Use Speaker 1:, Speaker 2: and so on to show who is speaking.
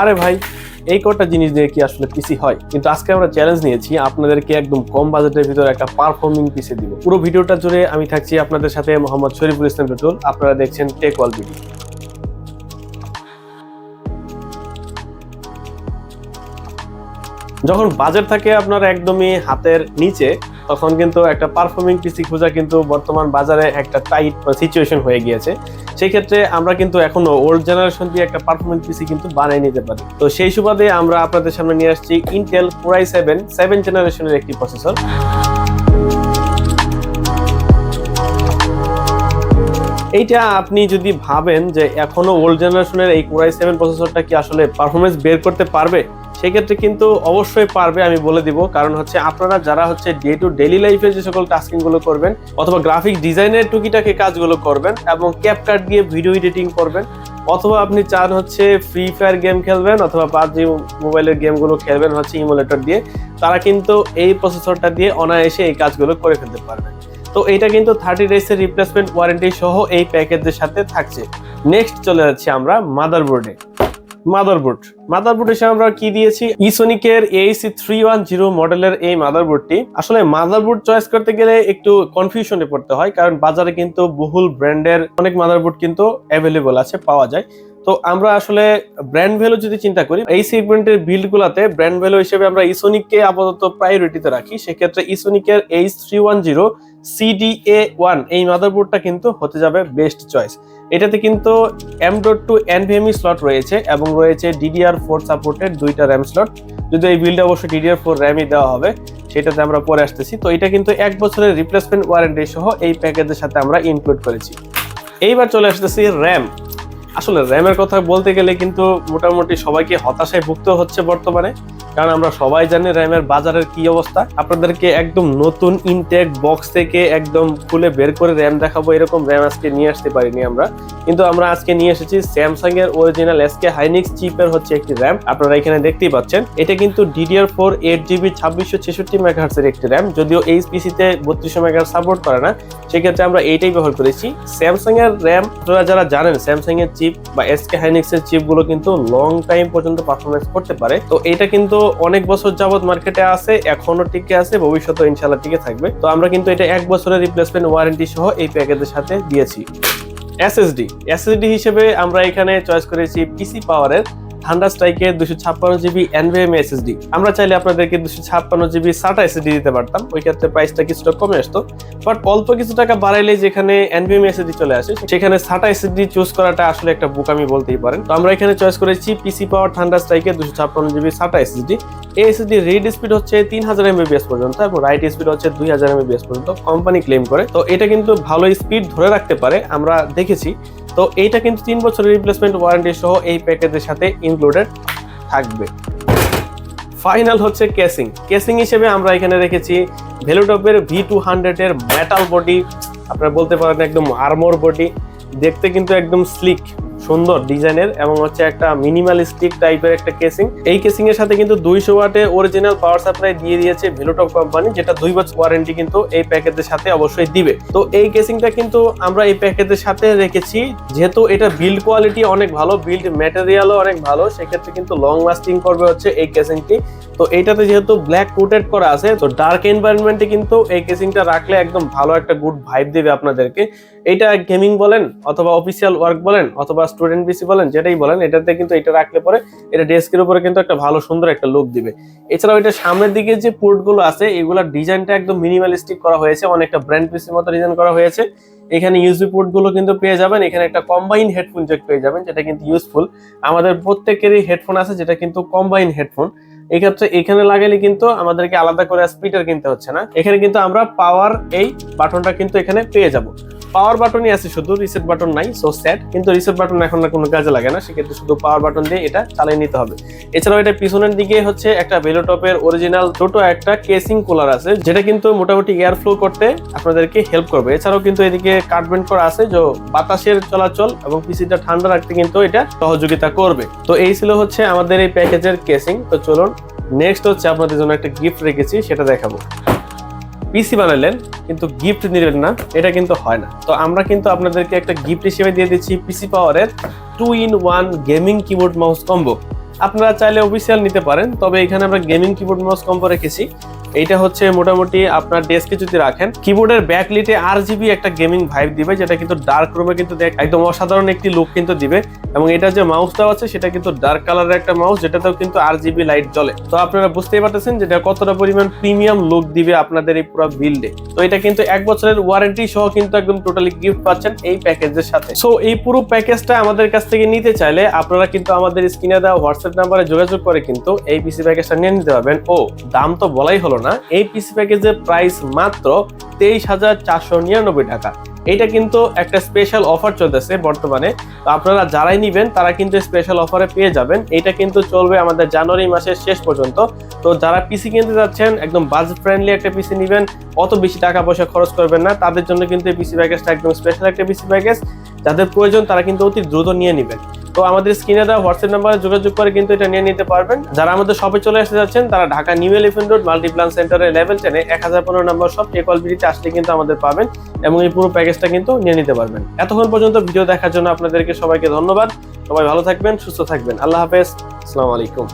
Speaker 1: আরে ভাই, এই কটা জিনিস দিয়ে কি আসলে পিসি হয়? কিন্তু আজকে আমরা চ্যালেঞ্জ নিয়েছি আপনাদেরকে একদম কম বাজেটের ভিতরে একটা পারফর্মিং পিসি দিব। পুরো ভিডিওটা জুড়ে আমি থাকছি আপনাদের সাথে মোহাম্মদ শরীফুল ইসলাম পেট্রোল আপনারা দেখছেন টেক ওয়াল ভিডিও যখন বাজেট থাকে আপনার একদমই হাতের নিচে তখন কিন্তু একটা পারফর্মিং পিসি খোঁজা কিন্তু বর্তমান বাজারে একটা টাইট সিচুয়েশন হয়ে গিয়েছে। সেই ক্ষেত্রে আমরা কিন্তু এখনও ওল্ড জেনারেশন দিয়ে একটা পারফরমেন্স পিসি কিন্তু বানিয়ে নিতে পারি। তো সেই সুবাদে আমরা আপনাদের সামনে নিয়ে আসছি ইন্টেল কোরাই সেভেন সেভেন জেনারেশনের একটি প্রসেসর এইটা আপনি যদি ভাবেন যে এখনও ওল্ড জেনারেশনের এই কোরাই সেভেন প্রসেসরটা কি আসলে পারফরমেন্স বের করতে পারবে? সেক্ষেত্রে কিন্তু অবশ্যই পারবে, আমি বলে দিব। কারণ হচ্ছে আপনারা যারা হচ্ছে ডে টু ডেলি লাইফে যে সকল টাস্কিংগুলো করবেন, অথবা গ্রাফিক ডিজাইনের টুকিটাকে কাজগুলো করবেন, এবং ক্যাপকাট দিয়ে ভিডিও এডিটিং করবেন, অথবা আপনি চান হচ্ছে ফ্রি ফায়ার গেম খেলবেন, অথবা পাবজি মোবাইলের গেমগুলো খেলবেন হচ্ছে ইমুলেটর দিয়ে, তারা কিন্তু এই প্রসেসরটা দিয়ে অনায়াসে এই কাজগুলো করে ফেলতে পারবেন। তো এটা কিন্তু থার্টি ডেজের রিপ্লেসমেন্ট ওয়ারেন্টি সহ এই প্যাকেজের সাথে থাকছে। নেক্সট চলে যাচ্ছি আমরা মাদারবোর্ডে মাদারবোর্ড। মাদারবোর্ড হিসেবে আমরা কি দিয়েছি? ইসোনিকের এইসি থ্রি ওয়ান জিরো মডেলের এই মাদারবোর্ডটি। আসলে মাদারবোর্ড চয়েস করতে গেলে একটু কনফিউশনে পড়তে হয়, কারণ বাজারে কিন্তু বহুল ব্র্যান্ডের অনেক মাদারবোর্ড কিন্তু অ্যাভেলেবল আছে, পাওয়া যায়। তো আমরা আসলে ব্র্যান্ড ভ্যালু যদি চিন্তা করি, এই সেগমেন্টের বিল্ড গুলাতে ব্র্যান্ড ভ্যালু হিসেবে আমরা ইসোনিককে আপাতত প্রায়োরিটিতে রাখি। সেক্ষেত্রে ইসোনিকের H three one zero CDA one এই মাদারবোর্ডটা কিন্তু হতে যাবে বেস্ট চয়েস এটাতে কিন্তু M dot two NVMe slot রয়েছে এবং রয়েছে ডিডিআর ফোর সাপোর্টেড দুইটা র্যাম স্লট যদি এই বিল্ডে অবশ্যই ডিডিআর ফোর র্যামই দেওয়া হবে, সেটাতে আমরা পরে আসতেছি। তো এটা কিন্তু এক বছরের রিপ্লেসমেন্ট ওয়ারেন্টি সহ এই প্যাকেজের সাথে আমরা ইনক্লুড করেছি। এইবার চলে আসতেছি র্যাম আসলে র্যামের কথা বলতে গেলে কিন্তু মোটামুটি সবাইকে হতাশায় ভুগতে হচ্ছে বর্তমানে। কারণ আমরা সবাই জানি র্যামের বাজারের কি অবস্থা। আপনাদেরকে একদম নতুন ইনটেক বক্স থেকে একদম খুলে বের করে র্যাম দেখাবো, এরকম র্যাম আজকে নিয়ে আসতে পারিনি আমরা। কিন্তু আমরা আজকে নিয়ে এসেছি স্যামসাং এর অরিজিনাল এসকে হাইনিক্স চিপের হচ্ছে একটি র্যাম। আপনারা এখানে দেখতেই পাচ্ছেন, এটা কিন্তু ডিডিআর ফোর এইট জিবি ছাব্বিশশো ছেষট্টি মেগাহার্সের একটি র্যাম, যদিও এই পিসিতে বত্রিশশো মেগাহার্স সাপোর্ট করে না। সেক্ষেত্রে আমরা এইটাই ব্যবহার করেছি। স্যামসাং এর র্যাম, আপনারা যারা জানেন স্যামসাং এর চিপ বা এসকে হাইনিক্স এর চিপগুলো কিন্তু লং টাইম পর্যন্ত পারফরমেন্স করতে পারে। তো এটা কিন্তু অনেক বছর যাবৎ মার্কেটে আছে, এখনও টিকে আছে ভবিষ্যতে ইনশাল্লাহ টিকে থাকবে। তো আমরা কিন্তু এটা এক বছরের রিপ্লেসমেন্ট ওয়ারেন্টি সহ এই প্যাকেজের সাথে দিয়েছি। এসএসডি এসএসডি হিসেবে আমরা এখানে চয়েস করেছি পিসি পাওয়ারের থান্ডার স্ট্রাইকের দুশো ছাপ্পান্ন জিবি এনভিএম এসএসডি আমরা চাইলে আপনাদেরকে দুশো ছাপ্পান্ন জিবি সাটা এসএসডি দিতে পারতাম। ওই ক্ষেত্রে প্রাইসটা কিছুটা কমে আসতো। বাট অল্প কিছু টাকা বাড়াইলে যেখানে এনভিএম এসএসডি চলে আসে, সেখানে সাটা এসএসডি চুজ করাটা আসলে একটা বুকামি বলতেই পারেন। তো আমরা এখানে চয়েস করেছি পিসি পাওয়ার থান্ডার স্ট্রাইকের দুশো ছাপ্পান্ন জিবি সাটা এসএসডি এই এসএসডি রিড স্পিড হচ্ছে তিন হাজার এমবিবিএস পর্যন্ত এবং রাইট স্পিড হচ্ছে দুই হাজার এমবিবিএস পর্যন্ত কোম্পানি ক্লেম করে। তো এটা কিন্তু ভালো স্পিড ধরে রাখতে পারে। আমরা দেখেছি তো এইটা কিন্তু তিন বছরের রিপ্লেসমেন্ট ওয়ারেন্টি সহ এই প্যাকেজের সাথে ইনক্লুডেড থাকবে। ফাইনাল হচ্ছে কেসিং কেসিং হিসেবে আমরা এখানে রেখেছি ভেলোটপের ভি টু হান্ড্রেডের মেটাল বডি আপনারা বলতে পারেন একদম আর্মোর বডি দেখতে কিন্তু একদম স্লিক সুন্দর ডিজাইনের এবং হচ্ছে একটা মিনিমালিস্টিক টাইপের একটা কেসিং এই কেসিং এর সাথে কিন্তু দুইশো ওয়াটে অরিজিনাল পাওয়ার সাপ্লাই দিয়ে দিয়েছে ভেলোটপ কোম্পানি যেটা দুই বছর ওয়ারেন্টি কিন্তু এই প্যাকেজের সাথে অবশ্যই দিবে। তো এই কেসিংটা কিন্তু আমরা এই প্যাকেজের সাথে রেখেছি, যেহেতু এটা বিল্ড কোয়ালিটি অনেক ভালো বিল্ড ম্যাটেরিয়ালও অনেক ভালো, সেক্ষেত্রে কিন্তু লং লাস্টিং করবে হচ্ছে এই কেসিংটি তো এইটাতে যেহেতু ব্ল্যাক কোটেড করা আছে, তো ডার্ক এনভায়রনমেন্টে কিন্তু এই কেসিংটা রাখলে একদম ভালো একটা গুড ভাইব দেবে আপনাদেরকে। এটা গেমিং বলেন অথবা অফিসিয়াল ওয়ার্ক বলেন, অথবা স্টুডেন্ট পিসি বলেন, যেটাই বলেন, এটাতে কিন্তু এটা রাখলে পরে এটা ডেস্কের উপরে কিন্তু একটা ভালো সুন্দর একটা লুক দিবে। এছাড়াও এটা সামনের দিকে যে পোর্টগুলো আছে, এগুলোর ডিজাইনটা একদম মিনিমালিস্টিক করা হয়েছে, অনেকটা ব্র্যান্ড পিসির মতো ডিজাইন করা হয়েছে। এখানে ইউএসবি পোর্টগুলো কিন্তু পেয়ে যাবেন, এখানে একটা কম্বাইন হেডফোন জ্যাক পেয়ে যাবেন, যেটা কিন্তু ইউজফুল আমাদের প্রত্যেকেরই হেডফোন আছে, যেটা কিন্তু কম্বাইন হেডফোন এক্ষেত্রে এখানে লাগালে কিন্তু আমাদেরকে আলাদা করে স্পিকার কিনতে হচ্ছে না। এখানে কিন্তু আমরা পাওয়ার এই বাটনটা কিন্তু এখানে পেয়ে যাব। পাওয়ার বাটনই আছে, শুধু রিসেট বাটন নাই সো সেট কিন্তু রিসেট বাটন এখন আর কোনো কাজে লাগে না, সেক্ষেত্রে শুধু পাওয়ার বাটন দিয়ে এটা চালিয়ে নিতে হবে। এছাড়াও এটা পিছনের দিকে হচ্ছে একটা বেলোটপের অরিজিনাল ছোট একটা কেসিং কুলার আছে, যেটা কিন্তু মোটামুটি এয়ার ফ্লো করতে আপনাদেরকে হেল্প করবে। এছাড়াও কিন্তু এদিকে কাটবেন্ট করা আছে, যে বাতাসের চলাচল এবং পিসিটা ঠান্ডা রাখতে কিন্তু এটা সহযোগিতা করবে। তো এই ছিল হচ্ছে আমাদের এই প্যাকেজের কেসিং তো চলুন নেক্সট হচ্ছে আপনাদের জন্য একটা গিফট রেখেছি, সেটা দেখাবো। পিসি বানালেন, কিন্তু গিফট নিলেন না, এটা কিন্তু হয় না। তো আমরা কিন্তু আপনাদেরকে একটা গিফট হিসেবে দিয়ে দিচ্ছি পিসি পাওয়ারের two in one gaming keyboard mouse combo আপনারা চাইলে অফিসিয়াল নিতে পারেন, তবে এখানে আমরা গেমিং কিবোর্ড মাউস কম্বো রেখেছি। এইটা হচ্ছে মোটামুটি আপনার ডেস্কে যদি রাখেন কিবোর্ডের ব্যাকলিটে আর জিবি একটা গেমিং ভাইব দিবে, যেটা কিন্তু ডার্ক রুমে কিন্তু একদম অসাধারণ একটি লুক কিন্তু দিবে। এবং এটা যে মাউসটা আছে, সেটা কিন্তু ডার্ক কালারের একটা মাউস যেটাতেও কিন্তু আর জিবি লাইট জ্বলে। তো আপনারা বুঝতেই পারতেছেন যেটা কতটা পরিমাণ প্রিমিয়াম লুক দিবে আপনাদের এই পুরো বিল্ডে তো এটা কিন্তু এক বছরের ওয়ারেন্টি সহ কিন্তু একদম টোটালি গিফট পাচ্ছেন এই প্যাকেজের সাথে। সো এই পুরো প্যাকেজটা আমাদের কাছ থেকে নিতে চাইলে আপনারা কিন্তু আমাদের স্ক্রিনে দেওয়া হোয়াটসঅ্যাপ নাম্বারে যোগাযোগ করে কিন্তু এই পিসি প্যাকেজটা নিয়ে নিতে পারবেন। ও, দাম তো বলাই হলো না, এই পিসি প্যাকেজের প্রাইস মাত্র তেইশ হাজার চারশো নিরানব্বই টাকা। এটা কিন্তু একটা স্পেশাল অফার চলতেছে বর্তমানে। তো আপনারা যারাই নিবেন, তারা কিন্তু স্পেশাল অফারে পেয়ে যাবেন। এটা কিন্তু চলবে আমাদের জানুয়ারি মাসের শেষ পর্যন্ত। তো যারা পিসি কিনতে যাচ্ছেন, একদম বাজেট ফ্রেন্ডলি একটা পিসি নেবেন, অত বেশি টাকা পয়সা খরচ করবেন না। তাদের জন্য কিন্তু এই পিসি প্যাকেজটা একদম স্পেশাল একটা পিসি প্যাকেজ যাদের প্রয়োজন, তারা কিন্তু অতি দ্রুত নিয়ে নেবেন। তো আমাদের স্ক্রিনে দেওয়া হোয়াটসঅ্যাপ নাম্বারে যোগাযোগ করে কিন্তু এটা নিয়ে নিতে পারবেন। যারা আমাদের শপে চলে আসতে যাচ্ছেন, তারা Dhaka new elephant road multiplan সেন্টারের লেভেল টেনে এক হাজার পনেরো নম্বর শপ একল বিডিতে আসলে কিন্তু আমাদের পাবেন এবং এই পুরো প্যাকেজটা কিন্তু নিয়ে নিতে পারবেন। এতক্ষণ পর্যন্ত ভিডিও দেখার জন্য আপনাদেরকে সবাইকে ধন্যবাদ। সবাই ভালো থাকবেন, সুস্থ থাকবেন। আল্লাহ হাফেজ। আসসালামু আলাইকুম।